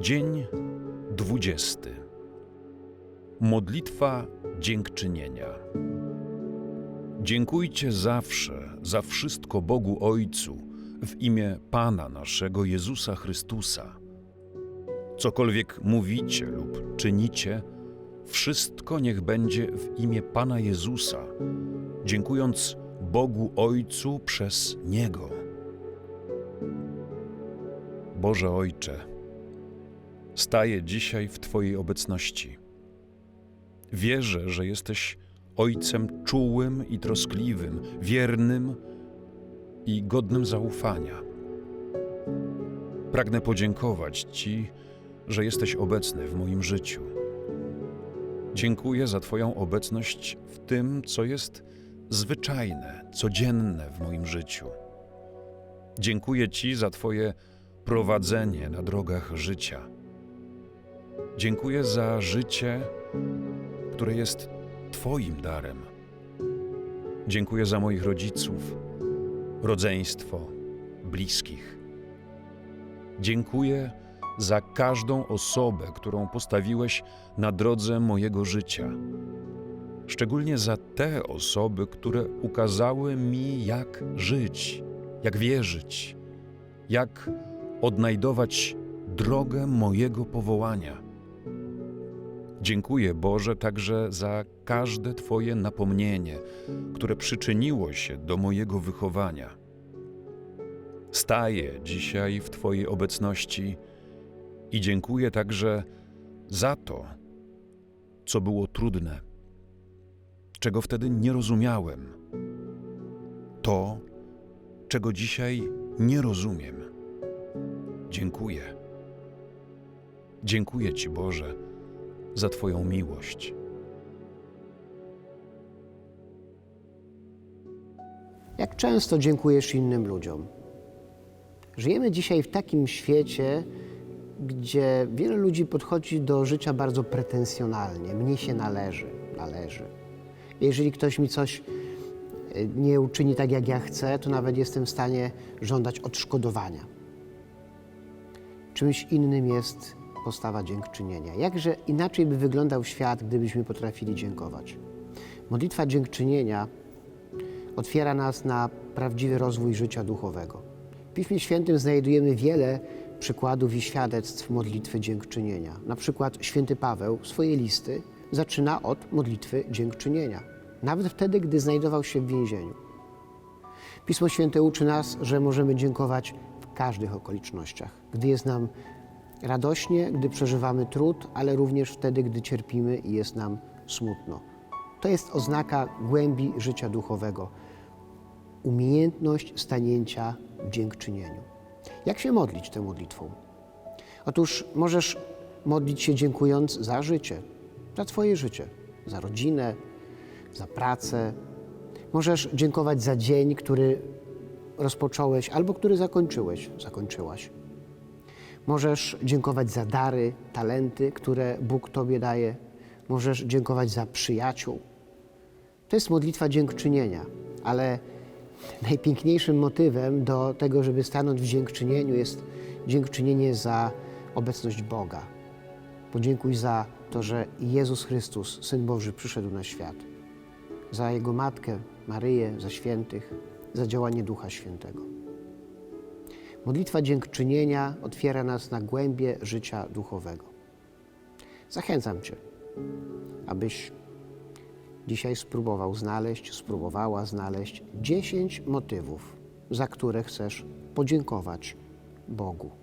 Dzień dwudziesty. Modlitwa dziękczynienia. Dziękujcie zawsze za wszystko Bogu Ojcu w imię Pana naszego Jezusa Chrystusa. Cokolwiek mówicie lub czynicie, wszystko niech będzie w imię Pana Jezusa, dziękując Bogu Ojcu przez Niego. Boże Ojcze, staję dzisiaj w Twojej obecności. Wierzę, że jesteś Ojcem czułym i troskliwym, wiernym i godnym zaufania. Pragnę podziękować Ci, że jesteś obecny w moim życiu. Dziękuję za Twoją obecność w tym, co jest zwyczajne, codzienne w moim życiu. Dziękuję Ci za Twoje prowadzenie na drogach życia. Dziękuję za życie, które jest Twoim darem. Dziękuję za moich rodziców, rodzeństwo, bliskich. Dziękuję za każdą osobę, którą postawiłeś na drodze mojego życia. Szczególnie za te osoby, które ukazały mi, jak żyć, jak wierzyć, jak odnajdować drogę mojego powołania. Dziękuję Boże także za każde Twoje napomnienie, które przyczyniło się do mojego wychowania. Staję dzisiaj w Twojej obecności i dziękuję także za to, co było trudne, czego wtedy nie rozumiałem, to, czego dzisiaj nie rozumiem. Dziękuję. Dziękuję Ci, Boże, za Twoją miłość. Jak często dziękujesz innym ludziom? Żyjemy dzisiaj w takim świecie, gdzie wiele ludzi podchodzi do życia bardzo pretensjonalnie. Mnie się należy, należy. Jeżeli ktoś mi coś e, nie uczyni tak, jak ja chcę, to nawet jestem w stanie żądać odszkodowania. Czymś innym jest postawa dziękczynienia. Jakże inaczej by wyglądał świat, gdybyśmy potrafili dziękować? Modlitwa dziękczynienia otwiera nas na prawdziwy rozwój życia duchowego. W Piśmie Świętym znajdujemy wiele przykładów i świadectw modlitwy dziękczynienia. Na przykład święty Paweł swoje listy zaczyna od modlitwy dziękczynienia, nawet wtedy, gdy znajdował się w więzieniu. Pismo Święte uczy nas, że możemy dziękować w każdych okolicznościach, gdy jest nam radośnie, gdy przeżywamy trud, ale również wtedy, gdy cierpimy i jest nam smutno. To jest oznaka głębi życia duchowego umiejętność stanięcia w dziękczynieniu. Jak się modlić tę modlitwą? Otóż możesz modlić się dziękując za życie, za Twoje życie, za rodzinę, za pracę. Możesz dziękować za dzień, który rozpocząłeś albo który zakończyłeś, zakończyłaś. Możesz dziękować za dary, talenty, które Bóg Tobie daje. Możesz dziękować za przyjaciół. To jest modlitwa dziękczynienia, ale najpiękniejszym motywem do tego, żeby stanąć w dziękczynieniu, jest dziękczynienie za obecność Boga. Podziękuj za to, że Jezus Chrystus, Syn Boży, przyszedł na świat. Za Jego Matkę, Maryję, za świętych, za działanie Ducha Świętego. Modlitwa dziękczynienia otwiera nas na głębie życia duchowego. Zachęcam Cię, abyś dzisiaj spróbował znaleźć, spróbowała znaleźć 10 motywów, za które chcesz podziękować Bogu.